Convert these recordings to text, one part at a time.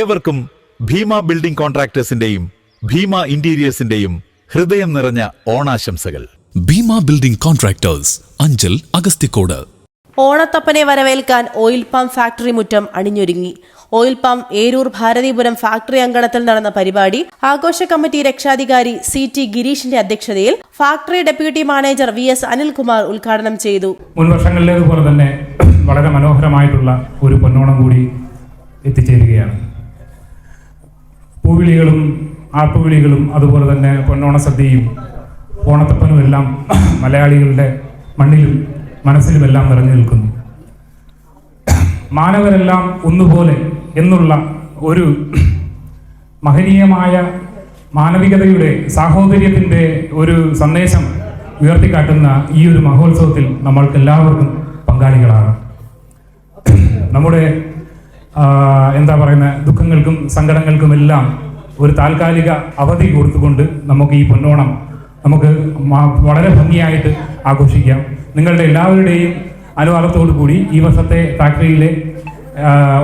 ഏവർക്കും ഭീമ ബിൽഡിംഗ് കോൺട്രാക്ടേഴ്സിന്റെയും ഭീമ ഇന്റീരിയേഴ്സിന്റെയും ഹൃദയം നിറഞ്ഞ ഓണാശംസകൾ. ഭീമ ബിൽഡിംഗ് കോൺട്രാക്ടേഴ്സ് അഞ്ചൽ അഗസ്തിക്കോട് ഓണത്തപ്പനെ വരവേൽക്കാൻ ഓയിൽ പമ്പ് ഫാക്ടറി മുറ്റം അണിഞ്ഞൊരുങ്ങി. Oil pump Eroor Bharatheepuram factory അങ്കണത്തിൽ നടന്ന പരിപാടി ആഘോഷ കമ്മിറ്റി രക്ഷാധികാരി സി ടി ഗിരീഷിന്റെ അധ്യക്ഷതയിൽ factory deputy manager V S Anilkumar ഉദ്ഘാടനം ചെയ്തു. മുൻ വർഷങ്ങളിലേതുപോലെ തന്നെ വളരെ മനോഹരമായിട്ടുള്ള ഒരു പൊന്നോണം കൂടി എത്തിച്ചേരുകയാണ്. പൂവിളികളും ആട്ടുവിളികളും അതുപോലെ തന്നെ പൊന്നോണ സദ്യയും ഓണത്തപ്പനും എല്ലാം മലയാളികളുടെ മണ്ണിലും മനസ്സിലുമെല്ലാം നിറഞ്ഞു നിൽക്കുന്നു. മാനവരെല്ലാം ഒന്നുപോലെ എന്നുള്ള ഒരു മഹനീയമായ മാനവികതയുടെ സാഹോദര്യത്തിന്റെ ഒരു സന്ദേശം ഉയർത്തിക്കാട്ടുന്ന ഈ ഒരു മഹോത്സവത്തിൽ നമ്മൾക്ക് എല്ലാവർക്കും പങ്കാളികളാണ് നമ്മുടെ എന്താ പറയുന്ന ദുഃഖങ്ങൾക്കും സങ്കടങ്ങൾക്കും എല്ലാം ഒരു താൽക്കാലിക അവധി കൊടുത്തുകൊണ്ട് നമുക്ക് ഈ പൊന്നോണം നമുക്ക് വളരെ ഭംഗിയായിട്ട് ആഘോഷിക്കാം. നിങ്ങളുടെ എല്ലാവരുടെയും അനുവാദത്തോടു കൂടി ഈ വർഷത്തെ ഫാക്ടറിയിലെ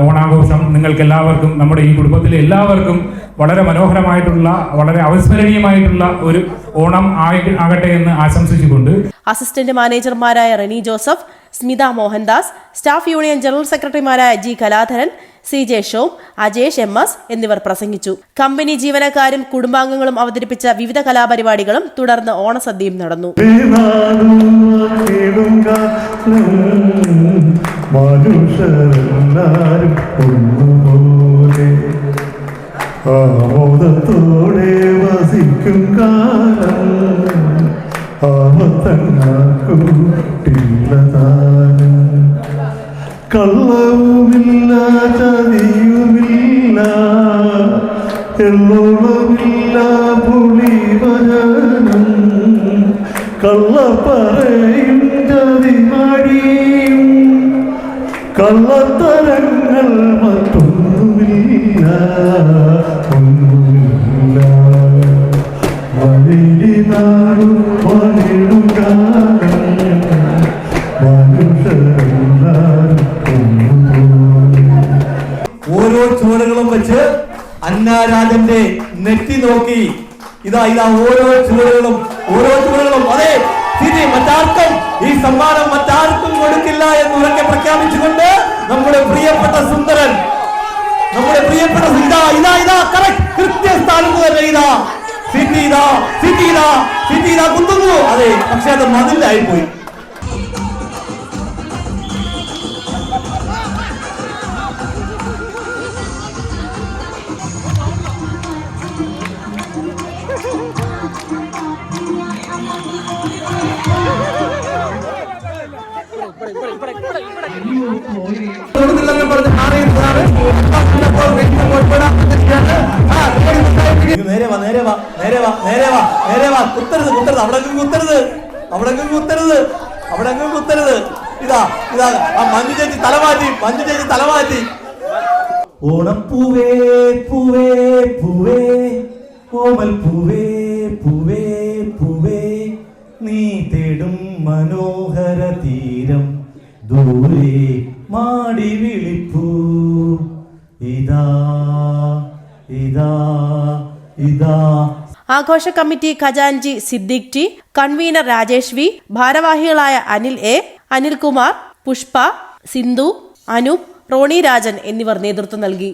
ഓണാഘോഷം നിങ്ങൾക്ക് എല്ലാവർക്കും നമ്മുടെ ഈ കുടുംബത്തിലെ എല്ലാവർക്കും വളരെ മനോഹരമായിട്ടുള്ള വളരെ അവിസ്മരണീയമായിട്ടുള്ള ഒരു ഓണം ആയി- ആകട്ടെ എന്ന് ആശംസിച്ചുകൊണ്ട്. Assistant മാനേജർമാരായ Reni Joseph Smitha Mohandas staff union general സെക്രട്ടറിമാരായ G Kaladharan C J Shom Ajesh M S എന്നിവർ പ്രസംഗിച്ചു. കമ്പനി ജീവനക്കാരും കുടുംബാംഗങ്ങളും അവതരിപ്പിച്ച വിവിധ കലാപരിപാടികളും തുടർന്ന് ഓണസദ്യയും നടന്നു. മനുഷ്യരെല്ലാരും ആമോദത്തോടെ വസിക്കും കാലം. ആമത്തങ്ങാക്കൂട്ടില്ലതാനും കള്ളവുമില്ല ചതിയുമില്ല. എല്ലോളമില്ല പുളിവചനം കള്ളപ്പറയും ചതിമടിയും കള്ളത്തരങ്ങൾ മറ്റൊന്നുമില്ല. അന്നാരാജന്റെ നെറ്റി നോക്കി. ഇതാ ഇതാ ഓരോ ചുവടുകളും ഓരോ ചുവടുകളും. അതെ സ്ഥിതി മറ്റാർക്കും ഈ സമ്മാനം മറ്റാർക്കും കൊടുക്കില്ല എന്ന് ഉറക്കെ പ്രഖ്യാപിച്ചുകൊണ്ട് നമ്മുടെ പ്രിയപ്പെട്ട സുന്ദരൻ നമ്മുടെ പ്രിയപ്പെട്ട ഇതാ ഇതാ ഇതാ കറക്റ്റ് കൃത്യസ്ഥാനത്ത് തന്നെ ഇതാ സിറ്റി ഇതാ സിറ്റി ഇതാ സിറ്റി ഇതാ കുത്തുന്നു. അതെ പക്ഷെ അത് മതിലായി പോയി നേരെ നേരെ വാ നേരെ വാ നേരെ വാ നേരെ വാ. ഇതാ ഇതാ ഓണപ്പൂവേ പൂവേ പൂവേ കോമൽ പൂവേ പൂവേ പൂവേ. നീ തേടും മനോഹര ദൂരെ മാടി വിളിപ്പൂ. ഇതാ ഇതാ ഇതാ. ആഘോഷ committee ഖജാൻജി Siddique T convener Rajesh V ഭാരവാഹികളായ അനിൽ എ അനിൽകുമാർ പുഷ്പ സിന്ധു അനൂപ് റോണി രാജൻ എന്നിവർ നേതൃത്വം നൽകി.